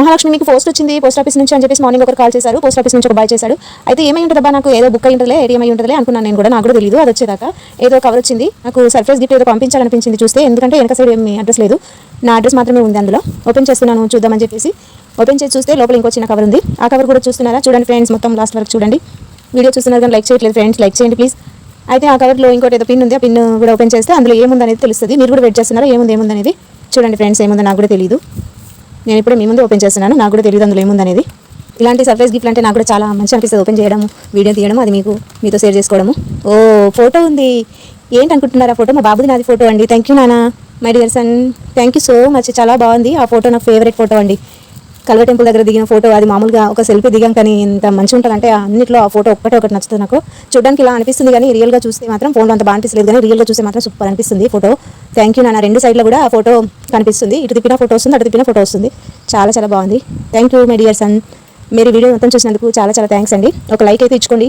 మహాలక్ష్మి మీకు పోస్ట్ వచ్చింది post office నుంచి అని చెప్పేసి మార్నింగ్ ఒకరు కాల్ చేశారు పోస్ట్ ఆఫీస్ నుంచి ఒక బాయ్ చేశాడు. అయితే ఏమై ఉంటుందబ్బా నాకు ఏదో బుక్ అయి ఉంటుందిలే ఏటీఎం అయి ఉంటుందిలే అనుకున్నాను నేను కూడా నాకు కూడా తెలియదు అది వచ్చేదాకా ఏదో కవర్ వచ్చింది. నాకు సర్ప్రైజ్ గిఫ్ట్ ఏదో పంపించాలనిపించింది చూస్తే ఎందుకంటే వెనక సైడ్ ఏమి అడ్రస్ లేదు. నా అడ్రస్ మాత్రమే ఉంది అందులో. ఓపెన్ చేస్తున్నాను చూద్దామని చెప్పేసి. ఓపెన్ చేసి చూస్తే లోపల ఇంకో చిన్న కవర్ ఉంది. ఆ కవర్ కూడా చూస్తున్నారా? చూడండి ఫ్రెండ్స్ మొత్తం లాస్ట్ వరకు చూడండి. వీడియో చూస్తున్నారు కానీ లైక్ చేయట్లేదు ఫ్రెండ్స్ లైక్ చేయండి ప్లీజ్ అయితే ఆ కవర్లో ఇంకోటి ఏదో పిన్ ఉంది ఆ పిన్ కూడా ఓపెన్ చేస్తే అందులో ఏముంది అనేది తెలుస్తుంది. మీరు కూడా వెయిట్ చేస్తున్నారా? ఏముంది ఏముంది అనేది చూడండి ఫ్రెండ్స్ ఏముందో నాకు కూడా తెలియదు నేను ఇప్పుడు మీ ముందు ఓపెన్ చేస్తున్నాను. నాకు కూడా తెలియదు అందులో ఏముంది అనేది ఇలాంటి సర్ప్రైజ్ గిఫ్ట్ అంటే నాకు కూడా చాలా మంచి అనిపిస్తుంది ఓపెన్ చేయడము వీడియో తీయడం అది మీకు మీతో షేర్ చేసుకోవడము. ఓ ఫోటో ఉంది. ఏంటి ఆ ఫోటో? మా బాబుది నాది ఫోటో అండి. థ్యాంక్ యూ నానా my dear son. Thank you so much. చాలా బాగుంది. ఆ ఫోటో నా ఫేవరెట్ ఫోటో అండి. కల్వ టెంపుల్ దగ్గర దిగిన ఫోటో అది మామూలుగా ఒక సెల్ఫీ దిగాం కానీ ఇంత మంచిగా ఉంటుందంటే అన్నింటిలో ఆ ఫోటో ఒక్కటే ఒకటి నచ్చుతుంది నాకు. చూడడానికి ఇలా అనిపిస్తుంది కానీ రియల్గా చూస్తే మాత్రం ఫోన్లో అంత బాగా అనిపిస్తుంది కానీ రియల్గా చూస్తే మాత్రం సూపర్ అనిపిస్తుంది ఫోటో. థ్యాంక్ యూ నాన్న. రెండు సైడ్లో కూడా ఆ ఫోటో కనిపిస్తుంది. ఇటు తిప్పిన ఫోటో వస్తుంది అటు తిప్పిన ఫోటో వస్తుంది. చాలా చాలా బాగుంది. Thank you my dear son మీరు వీడియో మొత్తం చూసినందుకు చాలా చాలా థ్యాంక్స్ అండి. ఒక లైక్ అయితే ఇచ్చుకోండి.